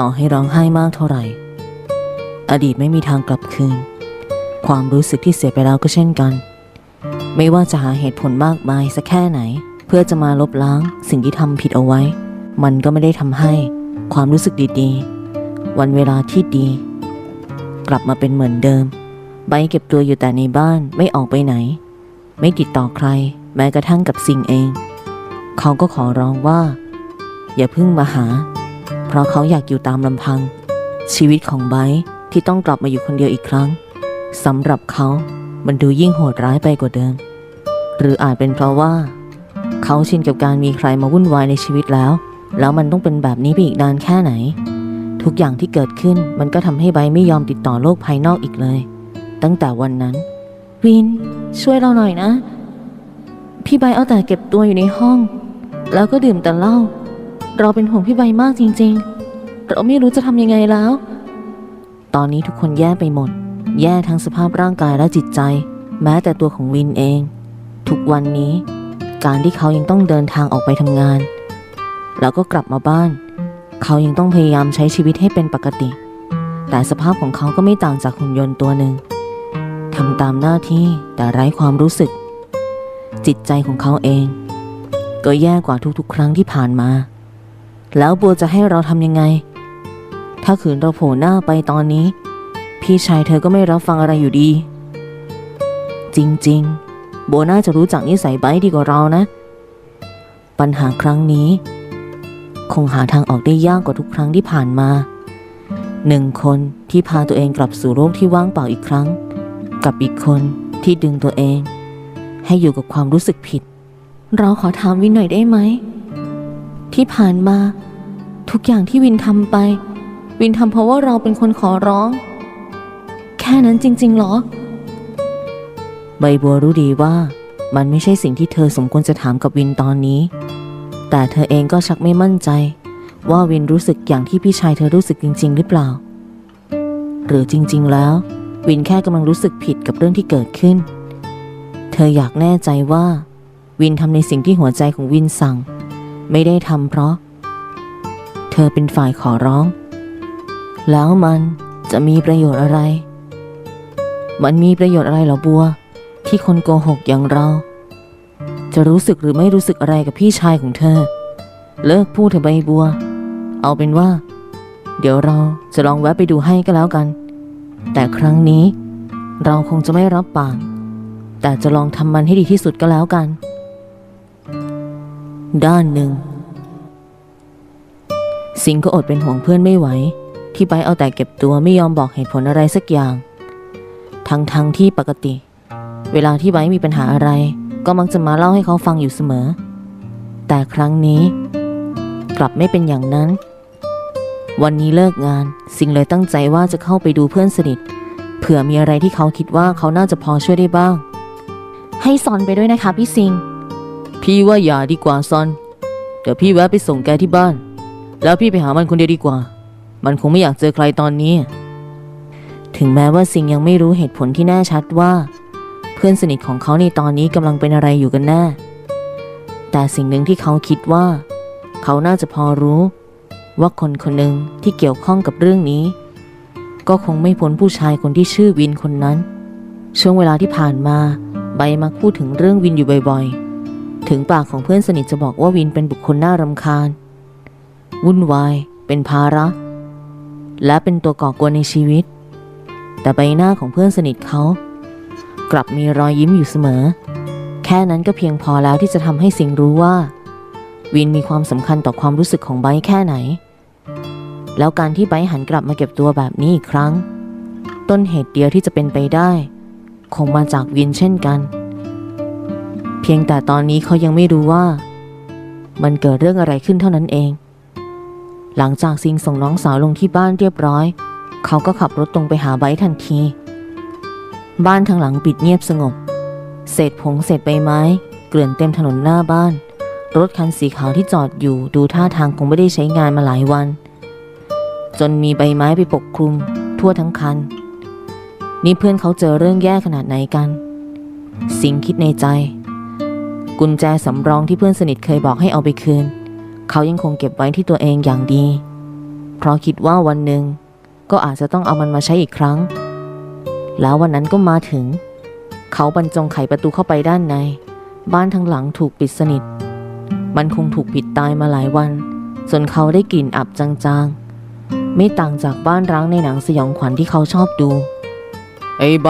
ต่อให้ร้องไห้มากเท่าไหร่ อดีตไม่มีทางกลับคืน ความรู้สึกที่เสียไปแล้วก็เช่นกัน ไม่ว่าจะหาเหตุผลมากมายสักแค่ไหน เพื่อจะมาลบล้างสิ่งที่ทำผิดเอาไว้ มันก็ไม่ได้ทำให้ความรู้สึกดีๆ วันเวลาที่ดี กลับมาเป็นเหมือนเดิมใบเก็บตัวอยู่แต่ในบ้านไม่ออกไปไหน ไม่ติดต่อใคร แม้กระทั่งกับสิ่งเอง เขาก็ขอร้องว่า อย่าเพิ่งมาหา เพราะเขาอยากอยู่ตามลำพัง ชีวิตของไบที่ต้องกลับมาอยู่คนเดียวอีกครั้งสำหรับเขามันดูยิ่งโหดร้ายไปกว่าเดิม หรืออาจเป็นเพราะว่า เขาชินกับการมีใครมาวุ่นวายในชีวิตแล้ว แล้วมันต้องเป็นแบบนี้ไปอีกนานแค่ไหน ทุกอย่างที่เกิดขึ้นมันก็ทำให้ไบไม่ยอมติดต่อโลกภายนอกอีกเลย ตั้งแต่วันนั้น วิน ช่วยเราหน่อยนะ พี่ใบเอาแต่เก็บตัวอยู่ในห้อง แล้วก็ดื่มแต่เหล้า เราเป็นห่วงพี่ใบมากจริง ๆ เราไม่รู้จะทำยังไงแล้ว ตอนนี้ทุกคนแย่ไปหมด แย่ทั้งสภาพร่างกายและจิตใจ แม้แต่ตัวของวินเอง ทุกวันนี้ การที่เขายังต้องเดินทางออกไปทำงาน แล้วก็กลับมาบ้าน เขายังต้องพยายามใช้ชีวิตให้เป็นปกติ แต่สภาพของเขาก็ไม่ต่างจากหุ่นยนต์ตัวหนึ่งทำตามหน้าที่แต่ไร้ความรู้สึก จิตใจของเขาเอง ก็แย่กว่าทุกๆ ครั้งที่ผ่านมา แล้วบัวจะให้เราทำยังไง ถ้าขืนเราโผล่หน้าไปตอนนี้ พี่ชายเธอก็ไม่รับฟังอะไรอยู่ดี จริงๆ โบวน่าจะรู้จักนิสัยไบดีกว่าเรานะ ปัญหาครั้งนี้ คงหาทางออกได้ยากกว่าทุกครั้งที่ผ่านมาหนึ่งคนที่พาตัวเองกลับสู่โลกที่ว่างเปล่าอีกครั้ง กับอีกคนที่ดึงตัวเอง ให้อยู่กับความรู้สึกผิด เราขอถามวินหน่อยได้ไหม ที่ผ่านมา ทุกอย่างที่วินทำไป วินทำเพราะว่าเราเป็นคนขอร้อง แค่นั้นจริงๆเหรอ ใบบัวรู้ดีว่ามันไม่ใช่สิ่งที่เธอสมควรจะถามกับวินตอนนี้ แต่เธอเองก็ชักไม่มั่นใจ ว่าวินรู้สึกอย่างที่พี่ชายเธอรู้สึกจริง ๆ หรือเปล่า หรือจริง ๆ แล้ว วินแค่กำลังรู้สึกผิดกับเรื่องที่เกิดขึ้น เธออยากแน่ใจว่า วินทำในสิ่งที่หัวใจของวินสั่ง ไม่ได้ทำเพราะ เธอเป็นฝ่ายขอร้อง แล้วมันจะมีประโยชน์อะไร มันมีประโยชน์อะไรหรอบัว ที่คนโกหกอย่างเรา จะรู้สึกหรือไม่รู้สึกอะไรกับพี่ชายของเธอ เลิกพูดเถอะใบบัว เอาเป็นว่า เดี๋ยวเราจะลองแวะไปดูให้ก็แล้วกัน แต่ครั้งนี้เราคงจะไม่รับปากแต่จะลองทำมันให้ดีที่สุดก็แล้วกัน ด้านหนึ่ง สิงห์ก็อดเป็นห่วงเพื่อนไม่ไหว ที่ไปเอาแต่เก็บตัวไม่ยอมบอกเหตุผลอะไรสักอย่าง ทั้งทั้งที่ปกติ เวลาที่ไบมีปัญหาอะไร ก็มักจะมาเล่าให้เขาฟังอยู่เสมอ แต่ครั้งนี้กลับไม่เป็นอย่างนั้น วันนี้เลิกงานสิงห์เลยตั้งใจว่าจะเข้าไปดูเพื่อนสนิท เผื่อมีอะไรที่เขาคิดว่าเขาน่าจะพอช่วยได้บ้าง ให้ซอนไปด้วยนะคะพี่สิงห์ พี่ว่าอย่าดีกว่าซอน เดี๋ยวพี่แวะไปส่งแกที่บ้าน แล้วพี่ไปหามันคนเดียวดีกว่า มันคงไม่อยากเจอใครตอนนี้ ถึงแม้ว่าสิงยังไม่รู้เหตุผลที่แน่ชัดว่า เพื่อนสนิทของเขาในตอนนี้กำลังเป็นอะไรอยู่กันแน่ แต่สิ่งหนึ่งที่เขาคิดว่า เขาน่าจะพอรู้ ว่าคนคนหนึ่งที่เกี่ยวข้องกับเรื่องนี้ ก็คงไม่พ้นผู้ชายคนที่ชื่อวินคนนั้น ช่วงเวลาที่ผ่านมาใบมักพูดถึงเรื่องวินอยู่บ่อยๆ ถึงปากของเพื่อนสนิทจะบอกว่าวินเป็นบุคคลน่ารำคาญ วุ่นวาย เป็นภาระ และเป็นตัวก่อกวนในชีวิต แต่ใบหน้าของเพื่อนสนิทเขา กลับมีรอยยิ้มอยู่เสมอ แค่นั้นก็เพียงพอแล้วที่จะทำให้สิงรู้ว่า วินมีความสำคัญต่อความรู้สึกของไบแค่ไหน แล้วการที่ไบหันกลับมาเก็บตัวแบบนี้อีกครั้ง ต้นเหตุเดียวที่จะเป็นไปได้ คงมาจากวินเช่นกัน พียงแต่ตอนนี้เขายังไม่รู้ว่า มันเกิดเรื่องอะไรขึ้นเท่านั้นเอง หลังจากซิงส่งน้องสาวลงที่บ้านเรียบร้อย เขาก็ขับรถตรงไปหาไบทันที บ้านทางหลังปิดเงียบสงบ เศษผงเศษใบไม้ เกลื่อนเต็มถนนหน้าบ้าน รถคันสีขาวที่จอดอยู่ดูท่าทางคงไม่ได้ใช้งานมาหลายวัน จนมีใบไม้ไปปกคลุม ทั่วทั้งคัน นี่เพื่อนเขาเจอเรื่องแย่ขนาดไหนกัน สิงคิดในใจ กุญแจสำรองที่เพื่อนสนิทเคยบอกให้เอาไปคืน เขายังคงเก็บไว้ที่ตัวเองอย่างดี เพราะคิดว่าวันหนึ่งก็อาจจะต้องเอามันมาใช้อีกครั้ง แล้ววันนั้นก็มาถึง เขาบรรจงไขประตูเข้าไปด้านใน บ้านทั้งหลังถูกปิดสนิท มันคงถูกปิดตายมาหลายวันจนเขาได้กลิ่นอับจางๆ ไม่ต่างจากบ้านร้างในหนังสยองขวัญที่เขาชอบดู ไอ้ไบ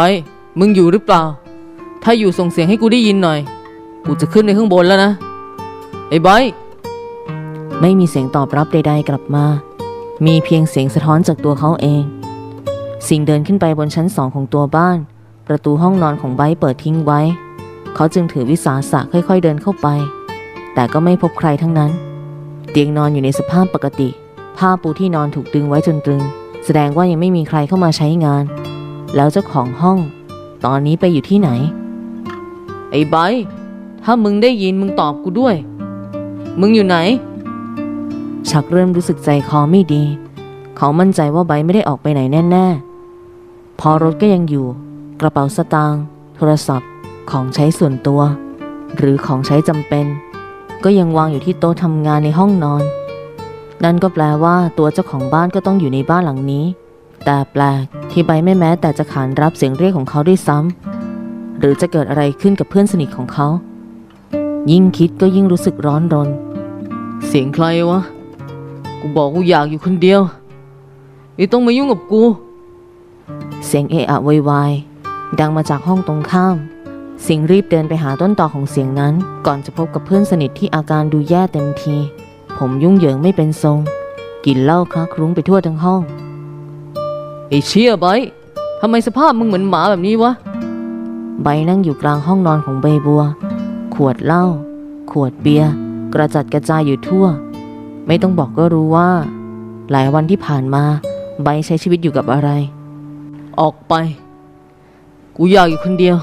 มึงอยู่หรือเปล่า ถ้าอยู่ส่งเสียงให้กูได้ยินหน่อย กูจะขึ้นไปข้างบนแล้วนะ ไอ้ไบร์ทไม่มีเสียงตอบรับใดๆกลับมา มีเพียงเสียงสะท้อนจากตัวเขาเอง สิ่งเดินขึ้นไปบนชั้นสองของตัวบ้าน ประตูห้องนอนของไบร์ทเปิดทิ้งไว้ เขาจึงถือวิสาสะค่อยๆเดินเข้าไป แต่ก็ไม่พบใครทั้งนั้น เตียงนอนอยู่ในสภาพปกติ ผ้าปูที่นอนถูกดึงไว้จนตรึง แสดงว่ายังไม่มีใครเข้ามาใช้งาน แล้วเจ้าของห้อง ตอนนี้ไปอยู่ที่ไหน ไอ้ไบร์ท ถ้ามึงได้ยินมึงตอบกูด้วย มึงอยู่ไหน ชักเริ่มรู้สึกใจคอไม่ดี เขามั่นใจว่าไบไม่ได้ออกไปไหนแน่ๆ พอรถก็ยังอยู่ กระเป๋าสตางค์โทรศัพท์ ของใช้ส่วนตัว หรือของใช้จำเป็น ก็ยังวางอยู่ที่โต๊ะทำงานในห้องนอน นั่นก็แปลว่าตัวเจ้าของบ้านก็ต้องอยู่ในบ้านหลังนี้ แต่แปลกที่ไบไม่แม้แต่จะขานรับเสียงเรียกของเขาด้วยซ้ำหรือจะเกิดอะไรขึ้นกับเพื่อนสนิทของเขา ยิ่งคิดก็ยิ่งรู้สึกร้อนรน เสียงใครวะ กูบอกกูอยากอยู่คนเดียวไม่ต้องมายุ่งกับกู เสียงเอะอะโวยวายดังมาจากห้องตรงข้าม สิงห์รีบเดินไปหาต้นต่อของเสียงนั้น ก่อนจะพบกับเพื่อนสนิทที่อาการดูแย่เต็มที ผมยุ่งเหยิงไม่เป็นทรงกลิ่นเหล้าคละคลุ้งไปทั่วทั้งห้องไอ้เชี่ยไบร์ททำไมสภาพมึงเหมือนหมาแบบนี้วะ ใบนั่งอยู่กลางห้องนอนของใบบัวข วดเหล้าขวดเบียร์กระจัดกระจายอยู่ทั่ว ไม่ต้องบอกก็รู้ว่า หลายวันที่ผ่านมาใบใช้ชีวิตอยู่กับอะไร ออกไป กูอยากอยู่คนเดียว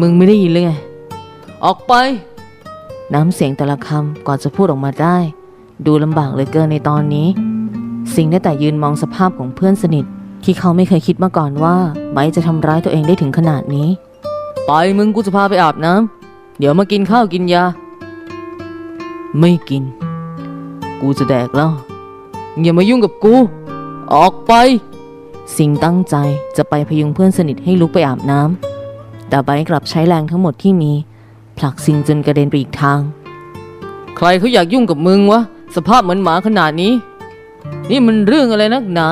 มึงไม่ได้ยินเลยไง ออกไป น้ำเสียงแต่ละคำก่อนจะพูดออกมาได้ ดูลำบากเหลือเกินในตอนนี้ สิงได้แต่ยืนมองสภาพของเพื่อนสนิท ที่เขาไม่เคยคิดมาก่อนว่าไบจะทำร้ายตัวเองได้ถึงขนาดนี้ ไปมึงกูจะพาไปอาบน้ำ เดี๋ยวมากินข้าวกินยา ไม่กิน กูจะแดกแล้วอย่ามายุ่งกับกู ออกไป สิงตั้งใจจะไปพยุงเพื่อนสนิทให้ลุกไปอาบน้ำแต่ไบกลับใช้แรงทั้งหมดที่มี ผลักสิงจนกระเด็นไปอีกทาง ใครเขาอยากยุ่งกับมึงวะ สภาพเหมือนหมาขนาดนี้ นี่มันเรื่องอะไรนักหนา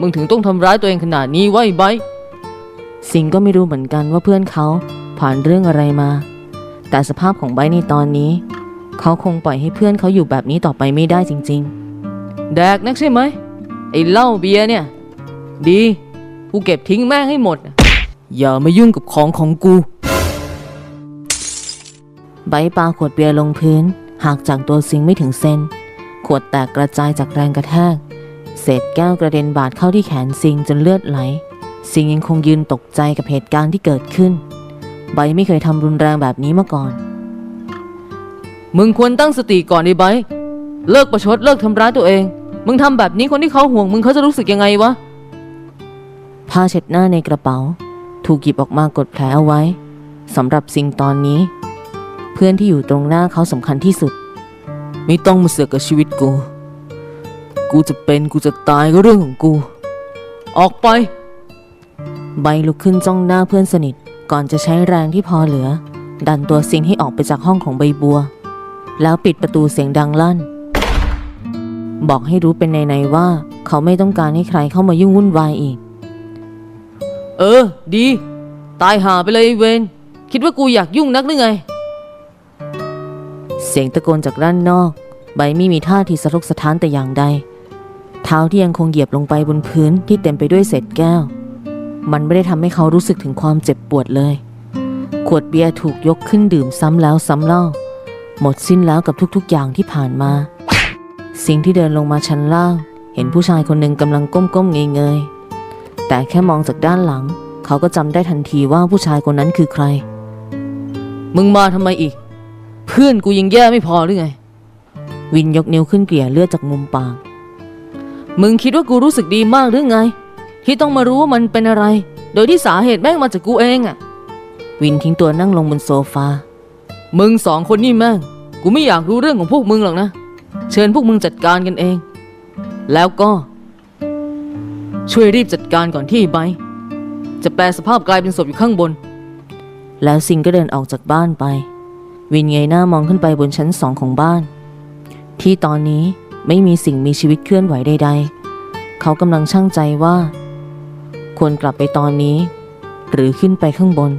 มึงถึงต้องทำร้ายตัวเองขนาดนี้ไวะไอ้ไบสิงก็ไม่รู้เหมือนกันว่าเพื่อนเขาผ่านเรื่องอะไรมา แต่สภาพของไบในตอนนี้ เขาคงปล่อยให้เพื่อนเขาอยู่แบบนี้ต่อไปไม่ได้จริงๆ แดกนักใช่ไหมไอ้เหล้าเบียร์เนี่ย ดีกูเก็บทิ้งแม่งให้หมด อย่ามายุ่งกับของของกูๆไบปาขวดเบียร์ลงพื้นหากจากตัวสิงไม่ถึงเซนขวดแตกกระจายจากแรงกระแทก เศษแก้วกระเด็นบาดเข้าที่แขนสิงจนเลือดไหลสิงยังคงยืนตกใจกับเหตุการณ์ที่เกิดขึ้น ไบไม่เคยทำรุนแรงแบบนี้มาก่อน มึงควรตั้งสติก่อนดิไบเลิกประชดเลิกทำร้ายตัวเอง มึงทำแบบนี้คนที่เขาห่วงมึงเขาจะรู้สึกยังไงวะ ผ้าเช็ดหน้าในกระเป๋า ถูกหยิบออกมากดแผลเอาไว้สำหรับสิ่งตอนนี้ เพื่อนที่อยู่ตรงหน้าเขาสำคัญที่สุด ไม่ต้องมาเสือกกับชีวิตกู กูจะเป็นกูจะตายก็เรื่องของกู ออกไป ใบลุกขึ้นจ้องหน้าเพื่อนสนิท ก่อนจะใช้แรงที่พอเหลือ ดันตัวสิงให้ออกไปจากห้องของใบบัว แล้วปิดประตูเสียงดังลั่น บอกให้รู้เป็นในๆว่า เขาไม่ต้องการให้ใครเข้ามายุ่งวุ่นวายอีก เออ ดี ตายหาไปเลยเวนคิดว่ากูอยากยุ่งนักหรือไง เสียงตะโกนจากด้านนอก ใบไม่มีท่าทีสะทกสะท้านแต่อย่างใด เท้าที่ยังคงเหยียบลงไปบนพื้นที่เต็มไปด้วยเศษแก้ว มันไม่ได้ทำให้เขารู้สึกถึงความเจ็บปวดเลย ขวดเบียร์ถูกยกขึ้นดื่มซ้ำแล้วซ้ำเล่า หมดสิ้นแล้วกับทุกๆ อย่างที่ผ่านมา สิ่งที่เดินลงมาชั้นล่าง เห็นผู้ชายคนหนึ่งกำลังก้มๆเงยๆแต่แค่มองจากด้านหลัง เขาก็จำได้ทันทีว่าผู้ชายคนนั้นคือใคร มึงมาทำไมอีก เพื่อนกูยังแย่ไม่พอหรือไง วินยกนิ้วขึ้นเกลี่ยเลือดจากมุมปาก มึงคิดว่ากูรู้สึกดีมากหรือไง ที่ต้องมารู้ว่ามันเป็นอะไร โดยที่สาเหตุแม่งมาจากกูเองอะวินทิ้งตัวนั่งลงบนโซฟา มึงสองคนนี่แม่ง กูไม่อยากรู้เรื่องของพวกมึงหรอกนะ เชิญพวกมึงจัดการกันเอง แล้วก็ ช่วยรีบจัดการก่อนที่ไบจะแปลสภาพกลายเป็นศพอยู่ข้างบน แล้วซิงก็เดินออกจากบ้านไป วินเงยหน้ามองขึ้นไปบนชั้นสองของบ้าน ที่ตอนนี้ไม่มีสิ่งมีชีวิตเคลื่อนไหวใด ๆ เขากำลังช่างใจว่า ควรกลับไปตอนนี้ หรือขึ้นไปข้างบน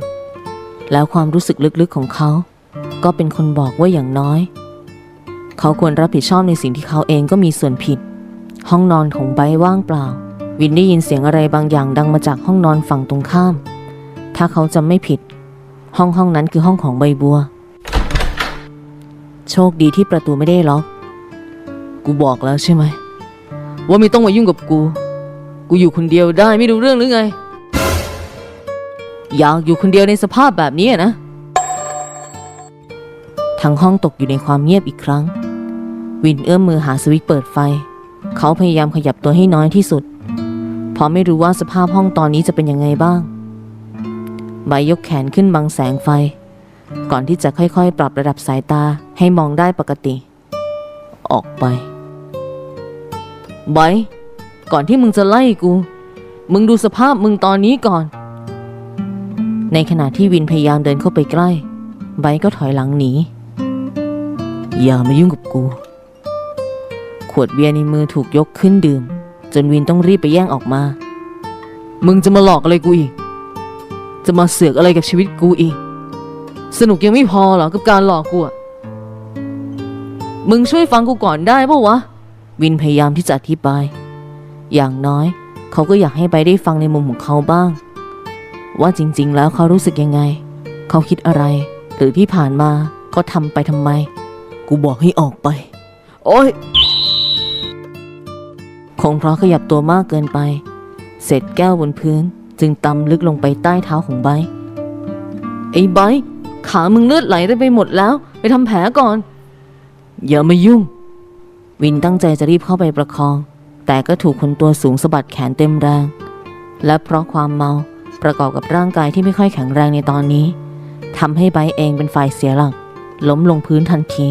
แล้วความรู้สึกลึกๆของเขา ก็เป็นคนบอกว่าอย่างน้อย เขาควรรับผิดชอบในสิ่งที่เขาเองก็มีส่วนผิด ห้องนอนของไบว่างเปล่า วินได้ยินเสียงอะไรบางอย่างดังมาจากห้องนอนฝั่งตรงข้าม ถ้าเขาจำไม่ผิด ห้องห้องนั้นคือห้องของใบบัว โชคดีที่ประตูไม่ได้ล็อกกูบอกแล้วใช่ไหมว่าไม่ต้องมายุ่งกับกู กูอยู่คนเดียวได้ไม่รู้เรื่องหรือไง อยากอยู่คนเดียวในสภาพแบบนี้นะ ทั้งห้องตกอยู่ในความเงียบอีกครั้ง วินเอื้อมมือหาสวิตช์เปิดไฟ เขาพยายามขยับตัวให้น้อยที่สุด เพราะไม่รู้ว่าสภาพห้องตอนนี้จะเป็นยังไงบ้างใบยกแขนขึ้นบังแสงไฟ ก่อนที่จะค่อยๆ ปรับระดับสายตาให้มองได้ปกติ ออกไปไบ ก่อนที่มึงจะไล่กู มึงดูสภาพมึงตอนนี้ก่อน ในขณะที่วินพยายามเดินเข้าไปใกล้ ไบก็ถอยหลังหนี อย่ามายุ่งกับกู ขวดเบียร์ในมือถูกยกขึ้นดื่ม จนวินต้องรีบไปแย่งออกมา มึงจะมาหลอกอะไรกูอีก จะมาเสือกอะไรกับชีวิตกูอีก สนุกยังไม่พอเหรอกับการหลอกกูอะมึงช่วยฟังกูก่อนได้ปะวะ วินพยายามที่จะอธิบาย อย่างน้อย เขาก็อยากให้ไบได้ฟังในมุมของเขาบ้าง ว่าจริง ๆ แล้วเขารู้สึกยังไง เขาคิดอะไร หรือที่ผ่านมาเขาทำไปทำไม กูบอกให้ออกไป โอ้ยคงเพราะขยับตัวมากเกินไป เศษแก้วบนพื้น จึงตำลึกลงไปใต้เท้าของไบไอ้ไบขามึงเลือดไหลได้ไปหมดแล้ว ไปทำแผลก่อน อย่ามายุ่ง วินตั้งใจจะรีบเข้าไปประคอง แต่ก็ถูกคนตัวสูงสะบัดแขนเต็มแรง และเพราะความเมาประกอบกับร่างกายที่ไม่ค่อยแข็งแรงในตอนนี้ทำให้ไบเองเป็นฝ่ายเสียหลัก ล้มลงพื้นทันที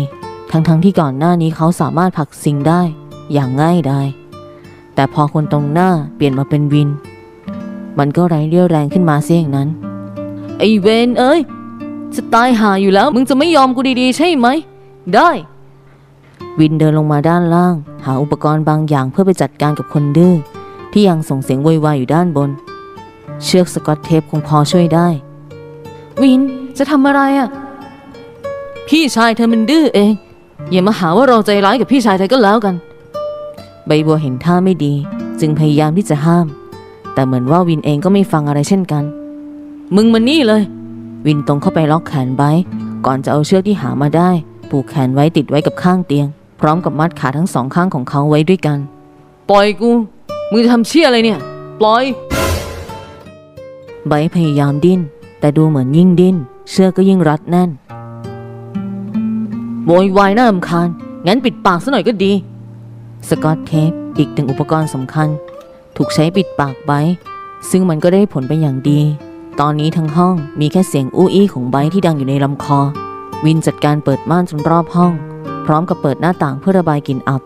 ทั้งๆที่ก่อนหน้านี้เขาสามารถผลักสิงได้อย่างง่ายดายแต่พอคนตรงหน้าเปลี่ยนมาเป็นวิน มันก็ไร้เรี่ยวแรงขึ้นมาเสียอย่างนั้น ไอเวนเอ้ยจะตายหาอยู่แล้ว มึงจะไม่ยอมกูดีๆ ใช่ไหม ได้ วินเดินลงมาด้านล่าง หาอุปกรณ์บางอย่างเพื่อไปจัดการกับคนดื้อที่ยังส่งเสียงโวยวายอยู่ด้านบน เชือกสกอตเทปคงพอช่วยได้ วินจะทำอะไรอะ่ะ พี่ชายเธอมันดื้อเอง อย่ามาหาว่าเราใจร้ายกับพี่ชายเธอก็แล้วกัน ใบบัวเห็นท่าไม่ดี จึงพยายามที่จะห้าม แต่เหมือนว่าวินเองก็ไม่ฟังอะไรเช่นกัน มึงมานี่เลย วินตรงเข้าไปล็อกแขนไบก่อนจะเอาเชือกที่หามาได้ ผูกแขนไว้ติดไว้กับข้างเตียง พร้อมกับมัดขาทั้งสองข้างของเขาไว้ด้วยกัน ปล่อยกู มึงจะทำเชี่ยอะไรเนี่ย ปล่อยไบร์ทพยายามดิ้น แต่ดูเหมือนยิ่งดิ้น เชือกก็ยิ่งรัดแน่นโวยวายน่ารำคาญ งั้นปิดปากซะหน่อยก็ดี สกอตเทปอีกหนึ่งอุปกรณ์สำคัญ ถูกใช้ปิดปากไบร์ทซึ่งมันก็ได้ผลเป็นอย่างดี ตอนนี้ทั้งห้องมีแค่เสียงอู้อี้ของไบร์ทที่ดังอยู่ในลำคอ วินจัดการเปิดม่านจนรอบห้อง พร้อมกับเปิดหน้าต่างเพื่อระบายกลิ่นอับ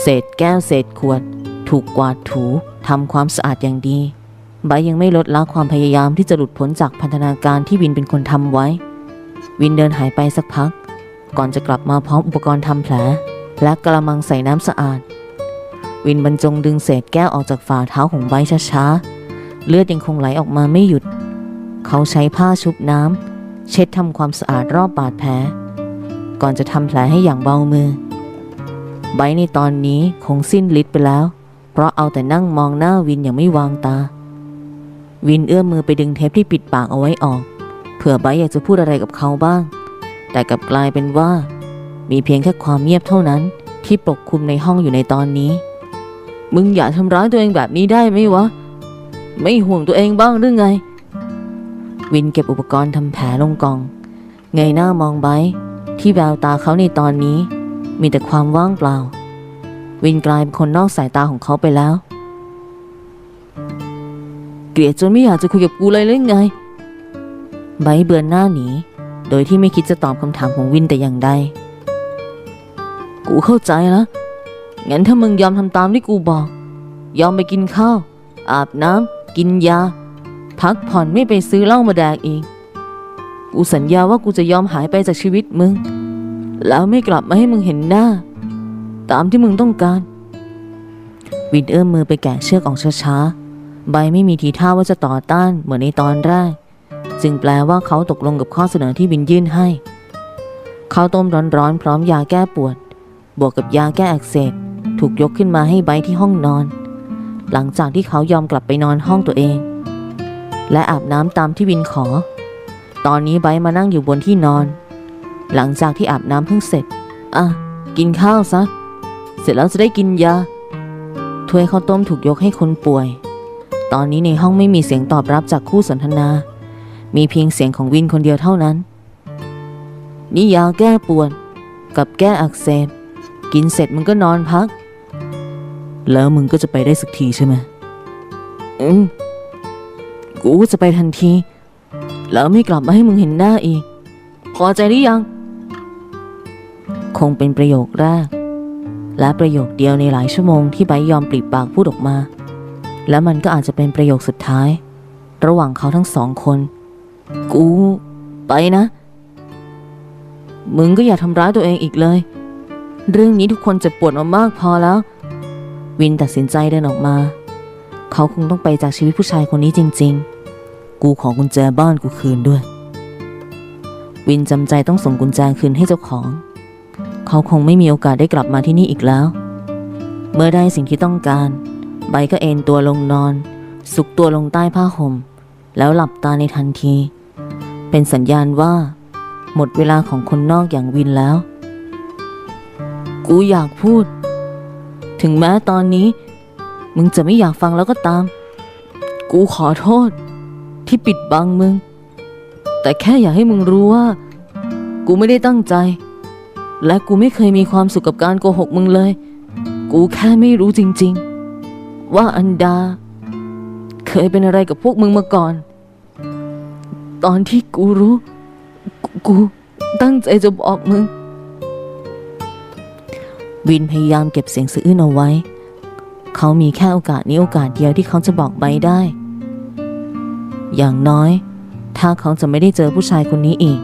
เศษแก้วเศษขวด ถูกกวาดถูทำความสะอาดอย่างดีไบยังไม่ลดละความพยายามที่จะหลุดพ้นจากพันธนาการที่วินเป็นคนทำไว้ วินเดินหายไปสักพัก ก่อนจะกลับมาพร้อมอุปกรณ์ทำแผล และกระมังใส่น้ำสะอาด วินบรรจงดึงเศษแก้วออกจากฝ่าเท้าของไบช้าๆเลือดยังคงไหลออกมาไม่หยุด เขาใช้ผ้าชุบน้ำ เช็ดทำความสะอาดรอบบาดแผล ก่อนจะทำแผลให้อย่างเบามือ ไบในตอนนี้คงสิ้นฤทธิ์ไปแล้ว เพราะเอาแต่นั่งมองหน้าวินอย่างไม่วางตา วินเอื้อมมือไปดึงเทปที่ปิดปากเอาไว้ออก เผื่อไบอยากจะพูดอะไรกับเขาบ้าง แต่กลับกลายเป็นว่า มีเพียงแค่ความเงียบเท่านั้นที่ปกคลุมในห้องอยู่ในตอนนี้ มึงอย่าทำร้ายตัวเองแบบนี้ได้ไหมวะ ไม่ห่วงตัวเองบ้างหรือไง วินเก็บอุปกรณ์ทำแผลลงกอง เงยหน้ามองไบรที่แววตาเขาในตอนนี้ มีแต่ความว่างเปล่า วินกลายเป็นคนนอกสายตาของเขาไปแล้ว เกลียดจนไม่อยากจะคุยกับกูเลยหรือไง ไบรเบือนหน้าหนี โดยที่ไม่คิดจะตอบคำถามของวินแต่อย่างใด กูเข้าใจแล้ว งั้นถ้ามึงยอมทำตามที่กูบอก ยอมไปกินข้าว อาบน้ำกินยา พักผ่อนไม่ไปซื้อเหล้ามาแดกอีก กูสัญญาว่ากูจะยอมหายไปจากชีวิตมึง แล้วไม่กลับมาให้มึงเห็นหน้า ตามที่มึงต้องการ วินเอื้อมมือไปแกะเชือกออกช้าๆ ใบไม่มีทีท่าว่าจะต่อต้านเหมือนในตอนแรก จึงแปลว่าเขาตกลงกับข้อเสนอที่วินยื่นให้ข้าวต้มร้อนๆ พร้อมยาแก้ปวด บวกกับยาแก้อักเสบถูกยกขึ้นมาให้ไบที่ห้องนอน หลังจากที่เขายอมกลับไปนอนห้องตัวเอง และอาบน้ำตามที่วินขอ ตอนนี้ไบมานั่งอยู่บนที่นอน หลังจากที่อาบน้ำเพิ่งเสร็จ อะ กินข้าวซะ เสร็จแล้วจะได้กินยา ถ้วยข้าวต้มถูกยกให้คนป่วย ตอนนี้ในห้องไม่มีเสียงตอบรับจากคู่สนทนา มีเพียงเสียงของวินคนเดียวเท่านั้น นี่ยาแก้ปวด กับแก้อักเสบ กินเสร็จมึงก็นอนพัก แล้วมึงก็จะไปได้สักทีใช่ไหมอืม กูจะไปทันที แล้วไม่กลับมาให้มึงเห็นหน้าอีก พอใจหรือยัง คงเป็นประโยคแรก และประโยคเดียวในหลายชั่วโมงที่ไบยอมปริปากพูดออกมา และมันก็อาจจะเป็นประโยคสุดท้าย ระหว่างเขาทั้งสองคน กูไปนะ มึงก็อย่าทำร้ายตัวเองอีกเลย เรื่องนี้ทุกคนเจ็บปวดมามากพอแล้ว วินตัดสินใจเดินออกมา เขาคงต้องไปจากชีวิตผู้ชายคนนี้จริง ๆ กูขอกุญแจบ้านกูคืนด้วย วินจำใจต้องส่งกุญแจคืนให้เจ้าของ เขาคงไม่มีโอกาสได้กลับมาที่นี่อีกแล้ว เมื่อได้สิ่งที่ต้องการ ใบก็เอนตัวลงนอน สุกตัวลงใต้ผ้าห่ม แล้วหลับตาในทันที เป็นสัญญาณว่า หมดเวลาของคนนอกอย่างวินแล้ว กูอยากพูด ถึงแม้ตอนนี้ มึงจะไม่อยากฟังแล้วก็ตาม กูขอโทษ ที่ปิดบังมึง แต่แค่อยากให้มึงรู้ว่า กูไม่ได้ตั้งใจ และกูไม่เคยมีความสุขกับการโกหกมึงเลย กูแค่ไม่รู้จริง ๆ ว่าอันดา เคยเป็นอะไรกับพวกมึงมาก่อน ตอนที่กูรู้ กูตั้งใจจะบอกมึง วินพยายามเก็บเสียงสะอื้นเอาไว้ เขามีแค่โอกาสนี้โอกาสเดียวที่เขาจะบอกใบได้ อย่างน้อย ถ้าเขาจะไม่ได้เจอผู้ชายคนนี้อีก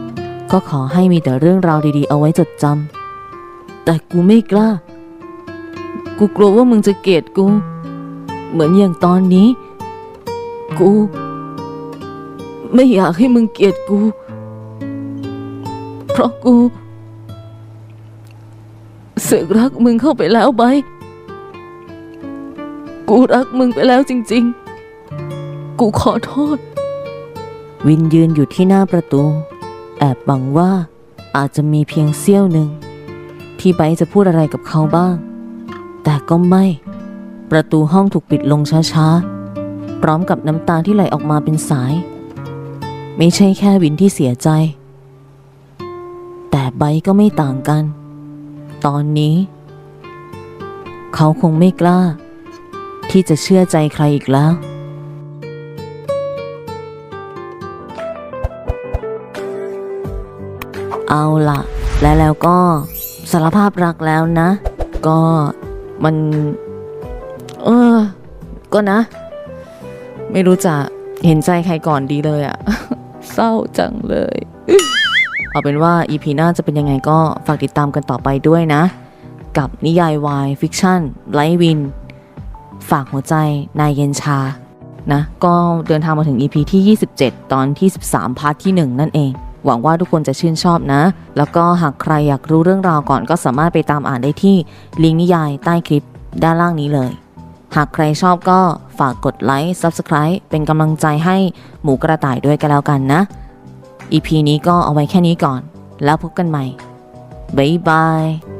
ก็ขอให้มีแต่เรื่องราวดีๆ เอาไว้จดจำแต่กูไม่กล้า กูกลัวว่ามึงจะเกลียดกู เหมือนอย่างตอนนี้ กู ไม่อยากให้มึงเกลียดกู เพราะกูสึกรักมึงเข้าไปแล้วใบ กูรักมึงไปแล้วจริงๆ กูขอโทษ วินยืนอยู่ที่หน้าประตู แอบหวังว่าอาจจะมีเพียงเสี้ยวหนึ่ง ที่ไบจะพูดอะไรกับเขาบ้าง แต่ก็ไม่ ประตูห้องถูกปิดลงช้าๆ พร้อมกับน้ำตาที่ไหลออกมาเป็นสาย ไม่ใช่แค่วินที่เสียใจ แต่ไบก็ไม่ต่างกัน ตอนนี้ เขาคงไม่กล้า ที่จะเชื่อใจใครอีกแล้ว เอาละและแล้วก็สารภาพรักแล้วนะ ก็มัน เออ ก็นะ ไม่รู้จะเห็นใจใครก่อนดีเลยอะเศร้าจังเลย เอาเป็นว่า EP หน้าจะเป็นยังไงก็ฝากติดตามกันต่อไปด้วยนะ กับนิยายวายฟิกชั่นไลท์วิน ฝากหัวใจนายเย็นชานะก็เดินทางมาถึง EP ที่ 27 ตอนที่ 13 พาร์ทที่ 1 นั่นเอง หวังว่าทุกคนจะชื่นชอบนะ แล้วก็หากใครอยากรู้เรื่องราวก่อนก็สามารถไปตามอ่านได้ที่ลิงก์นิยายใต้คลิปด้านล่างนี้เลย หากใครชอบก็ฝากกดไลค์ Subscribe เป็นกำลังใจให้หมูกระต่ายด้วยกันแล้วกันนะ EP นี้ก็เอาไว้แค่นี้ก่อน แล้วพบกันใหม่บ๊ายบาย